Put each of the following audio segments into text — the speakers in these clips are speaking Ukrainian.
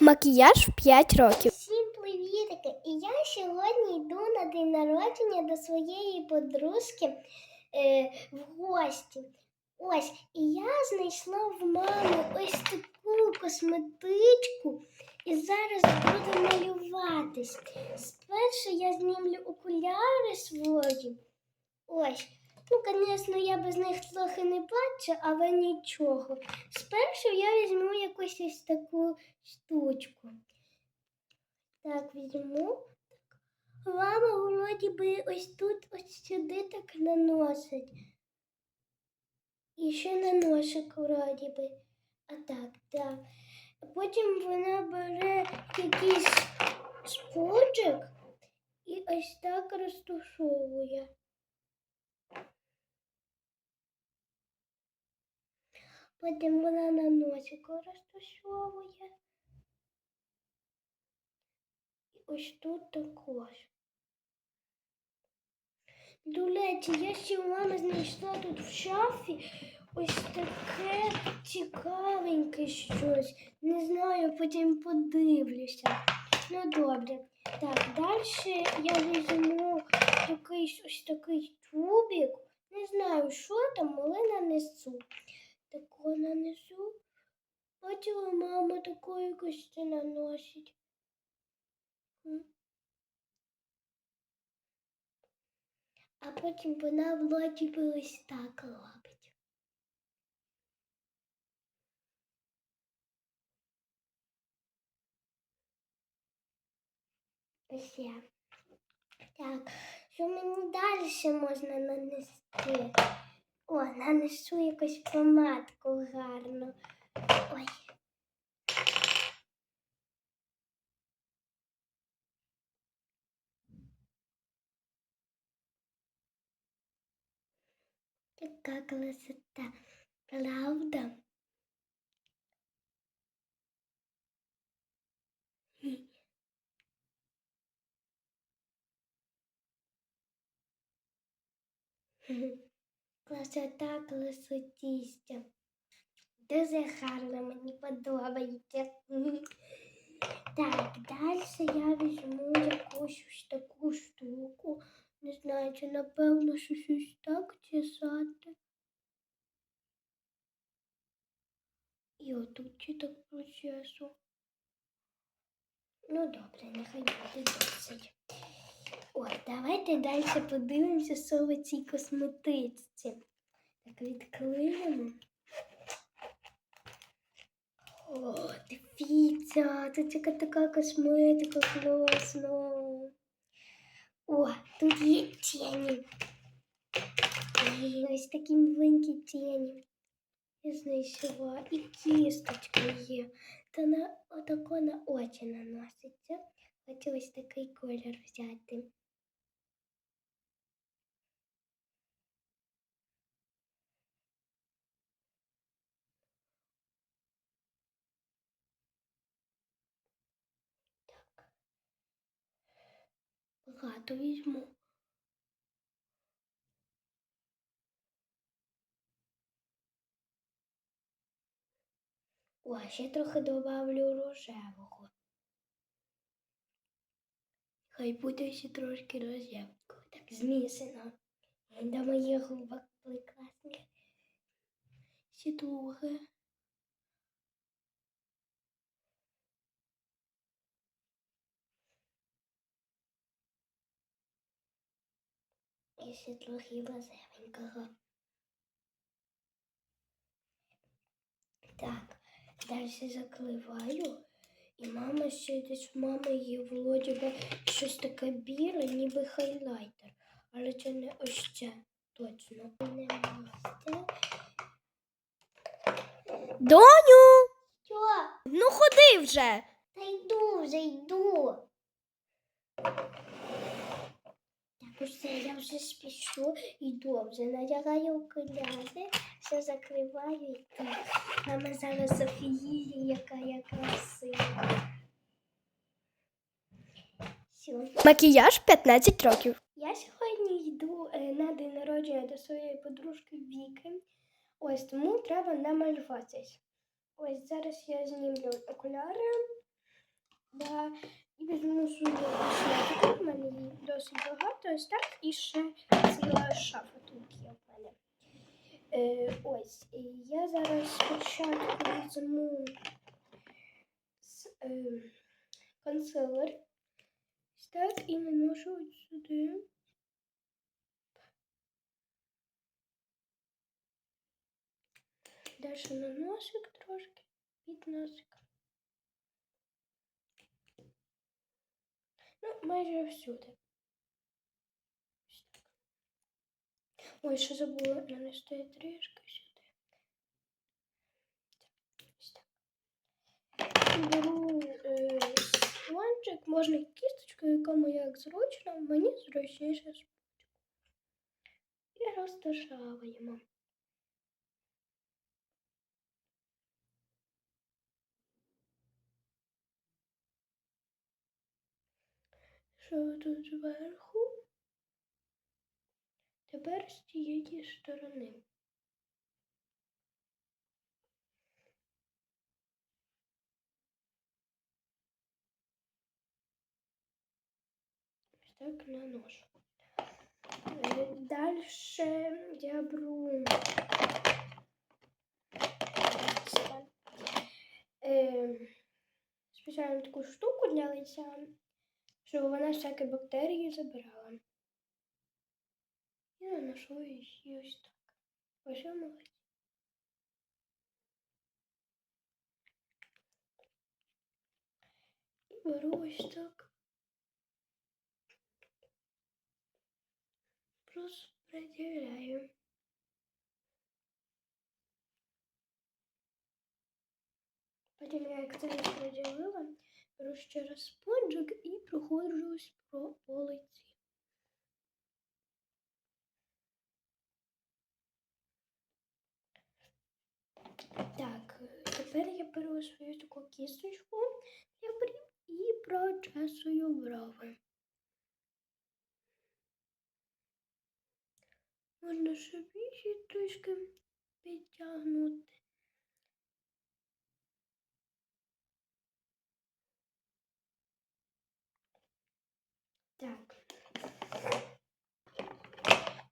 Макіяж в 5 років. Всім привітики! І я сьогодні йду на день народження до своєї подружки е, в гості. Ось, і я знайшла в мами ось таку косметичку і зараз буду малюватись. Спершу я знімлю окуляри свої. Ось. Ну, звісно, я без них трохи не бачу, але нічого. Спершу я візьму якусь ось таку штучку. Так, візьму. Мама вроді би ось тут ось сюди так наносить. І ще на носик вроді би. А так, так. Потім вона бере якийсь споджик і ось так розтушовує. Потім вона на носику розташовує. І ось тут також. До речі, я ще у мами знайшла тут в шафі ось таке цікавеньке щось. Не знаю, потім подивлюся. Ну добре. Так, далі я візьму якийсь ось такий тюбик. Не знаю, що там, але нанесу. Таку нанесу. Бачила, мама таку якось це наносить. А потім вона вроді би ось так робить. Я. Так, що мені далі можна нанести? О, нанесу якусь помадку гарну. Ой. Така красота. Правда? Красота красотістя. Дуже гарно, мені подобається. Так, далі я візьму якусь таку штуку. Не знаю, чи напевно щось ось так чесати. І отут чи так прочесу. Ну добре, нехай буде досить. О, давайте далі подивимося, що в цій косметичці. Так, відкриємо. О, дивіться, тут яка така косметика класна. О, тут є тіні. І ось такі маленькі тіні. Я знайшла. І кісточка є. Та на отако на очі наноситься. Хочу ось такий колір взяти. Так. Багато візьму. О, ще трохи добавлю рожевого. Хай буде ще трошки рожевого. Так змішано. До моїх губок прекрасних. Ще друге. І ще трохи рожевенького. Так, далі закриваю. І мама ще десь в мами є вроді би щось таке біле, ніби хайлайтер. Але це не ось це точно. Не масте. Доню! Що? Ну ходи вже. Та йду вже йду. Усе, я вже спішу, йду вже надягаю окуляри, все закриваю і так. Мама зараз Софії, яка я красива. Макіяж 15 років. Я сьогодні йду е, на день народження до своєї подружки Віки. Ось тому треба намалюватись. Ось зараз я знімлю окуляри Да, візьму шафу. У мене досить багато. Ось так. І ще ціла шафа тут є в мене. Е, ось. Я зараз спочатку візьму е, консилер. Ось так і наношу от сюди. Далі на носик трошки, під носик. Ну, майже всюди. Ось так. Ой, ще забула нанести трішки сюди. Ось так. Беру е, сланчик, можна кісточкою, кому як зручно, мені зручніше з. І розташовуємо. Що тут зверху? Тепер з цієї сторони. Ось так наношу. Далі я беру е, спеціальну таку штуку для лиця, щоб вона всякі бактерії забирала. І наношу її ось так. Ось молодець. І беру ось так. Розподіляю. Потім я як це розподілила, беру ще раз спонжик і проходжусь про по лиці. Так, тепер я беру свою таку кісточку для брів і прочесую брови. Можна ще більше трішки підтягнути. Так.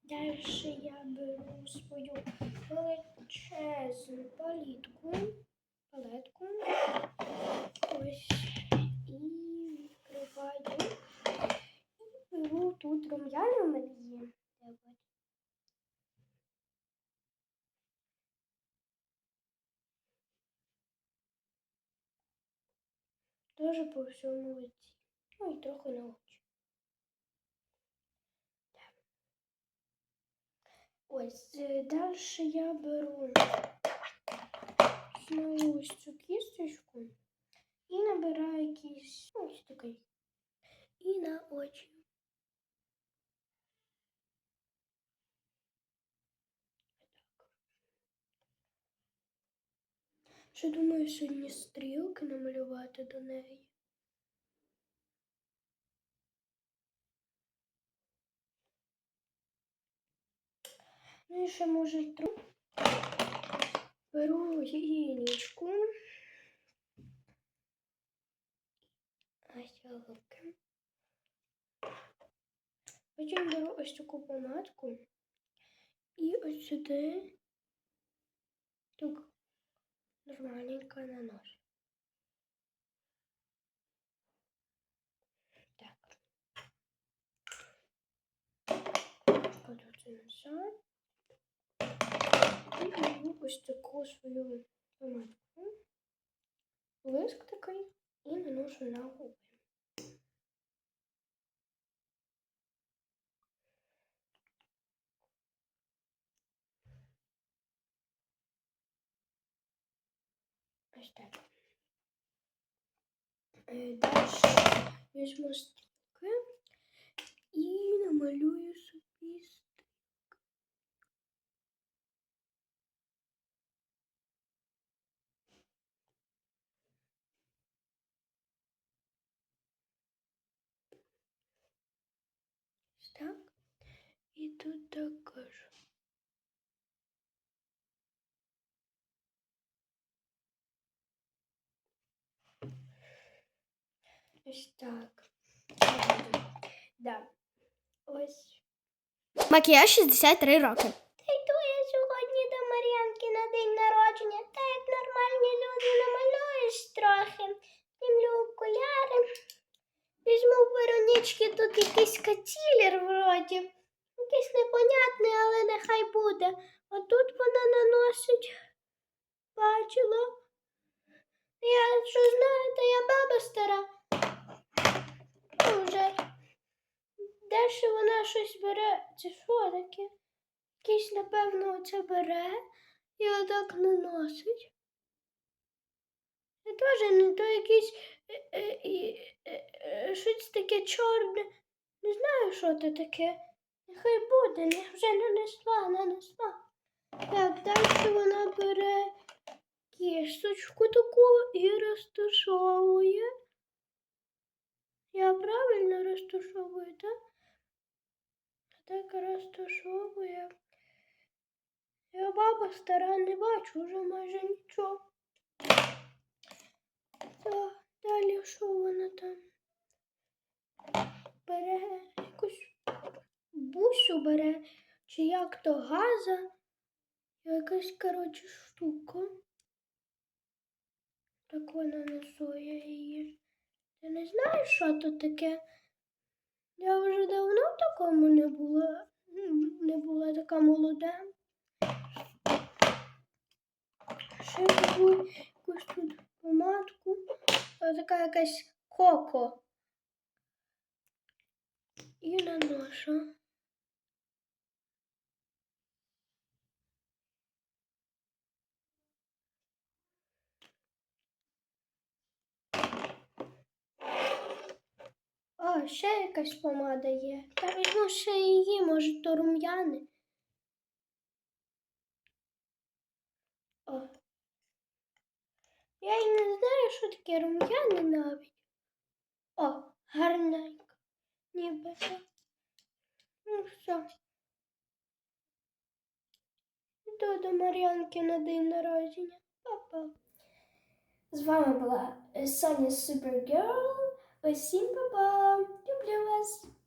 Далі я беру свою величезну палітку, палетку. Ось і відкриваю. І беру тут рум'яна є. Де по всьому лиці. Ну і трохи на очі. Ось далі я беру знову ось цю кісточку і набираю якийсь ну, ось такий. І на очі. Ще думаю сьогодні стрілки намалювати до неї. Ну і ще може тру. Беру гігієнічку. Голубки. Потім беру ось таку помадку. І ось сюди так нормальненько наношу. Так. Кладу це назад. Беру ось таку свою помадку. Блиск такий і наношу на губи. Ось так. Е, Далі візьму стрілки і намалюю собі так. І тут також. Ось так. Да. Ось. Макіяж 63 роки. Та йду я сьогодні до Мар'янки на день народження. Та як нормальні люди намалююсь трохи. Знімлю окуляри. Візьму у Веронічки тут якийсь кацілер вроді. Якийсь непонятний, але нехай буде. А тут вона наносить. Бачила. Я що знаєте, я баба стара. Ну, вже. Далі вона щось бере. Це що таке? Якийсь, напевно, це бере і отак наносить. Це теж не то якийсь е, е, е, щось таке чорне. Не знаю, що це таке. Нехай буде, не вже нанесла, нанесла. Так, далі вона бере кісточку таку і розташовує. Я правильно розташовую, так? Так розташовує. Я баба стара, не бачу вже майже нічого. Так, далі що вона там? Бере якусь бусю бере, чи як то газа, якась, коротше, штука. Так вона насує її. Ти не знаєш, що то таке? Я вже давно в такому не була, не була така молода. Ще якусь тут помадку. Ось така якась коко. І наношу. О, ще якась помада є. Та візьму ще її, може, то рум'яни. О. Я й не знаю, що таке рум'яни навіть. О, гарненько. Ніби. Ну все. Йду до Мар'янки на день народження. Па-па. З вами була Соня Супергерл. Усім па-па. Люблю вас.